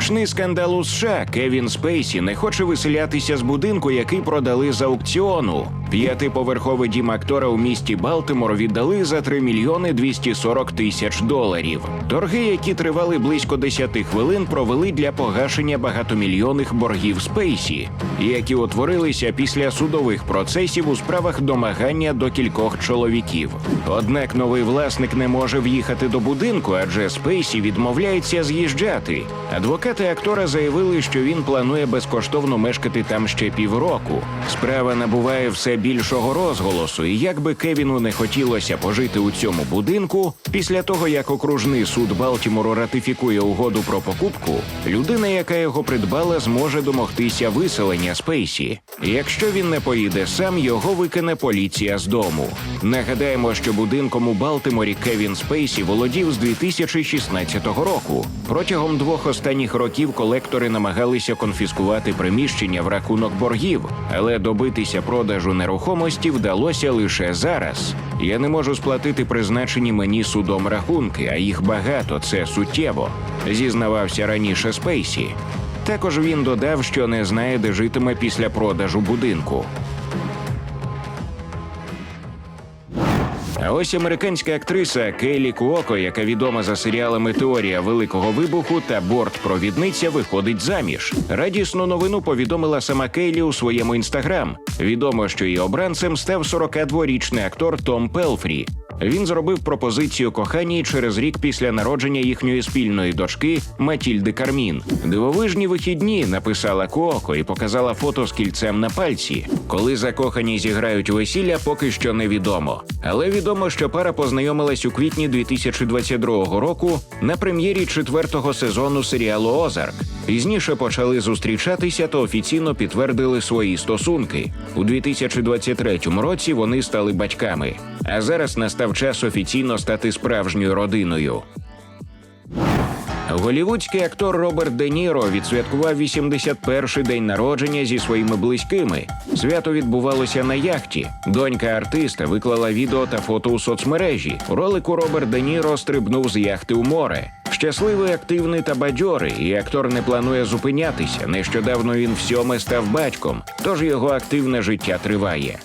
Гучний скандал у США Кевін Спейсі не хоче виселятися з будинку, який продали з аукціону. П'ятиповерховий дім актора у місті Балтимор віддали за 3 мільйони 240 тисяч доларів. Торги, які тривали близько 10 хвилин, провели для погашення багатомільйонних боргів Спейсі, які утворилися після судових процесів у справах домагання до кількох чоловіків. Однак новий власник не може в'їхати до будинку, адже Спейсі відмовляється з'їжджати. Адвокати актора заявили, що він планує безкоштовно мешкати там ще півроку. Справа набуває все більшого розголосу, і як би Кевіну не хотілося пожити у цьому будинку, після того як окружний суд Балтімору ратифікує угоду про покупку, людина, яка його придбала, зможе домогтися виселення Спейсі. Якщо він не поїде сам, його викине поліція з дому. Нагадаємо, що будинком у Балтиморі Кевін Спейсі володів з 2016 року. Протягом двох останніх років колектори намагалися конфіскувати приміщення в рахунок боргів, але добитися продажу нерухомості вдалося лише зараз. Я не можу сплатити призначені мені судом рахунки, а їх багато це суттєво. Зізнавався раніше Спейсі. Також він додав, що не знає, де житиме після продажу будинку. А ось американська актриса Кейлі Куоко, яка відома за серіалами Теорія великого вибуху та Бортпровідниця, виходить заміж. Радісну новину повідомила сама Кейлі у своєму інстаграм. Відомо, що її обранцем став 42-річний актор Том Пелфрі. Він зробив пропозицію коханій через рік після народження їхньої спільної дочки Матільди Кармін. Дивовижні вихідні написала Куоко і показала фото з кільцем на пальці. Коли закохані зіграють весілля, поки що невідомо. Але відомо, що пара познайомилась у квітні 2022 року на прем'єрі четвертого сезону серіалу Озарк. Пізніше почали зустрічатися та офіційно підтвердили свої стосунки. У 2023 році вони стали батьками. А зараз настав час офіційно стати справжньою родиною. Голівудський актор Роберт Де Ніро відсвяткував 81-й день народження зі своїми близькими. Свято відбувалося на яхті. Донька артиста виклала відео та фото у соцмережі. У ролику Роберт Де Ніро стрибнув з яхти у море. Щасливий, активний та бадьорий, і актор не планує зупинятися. Нещодавно він всьоме став батьком, тож його активне життя триває.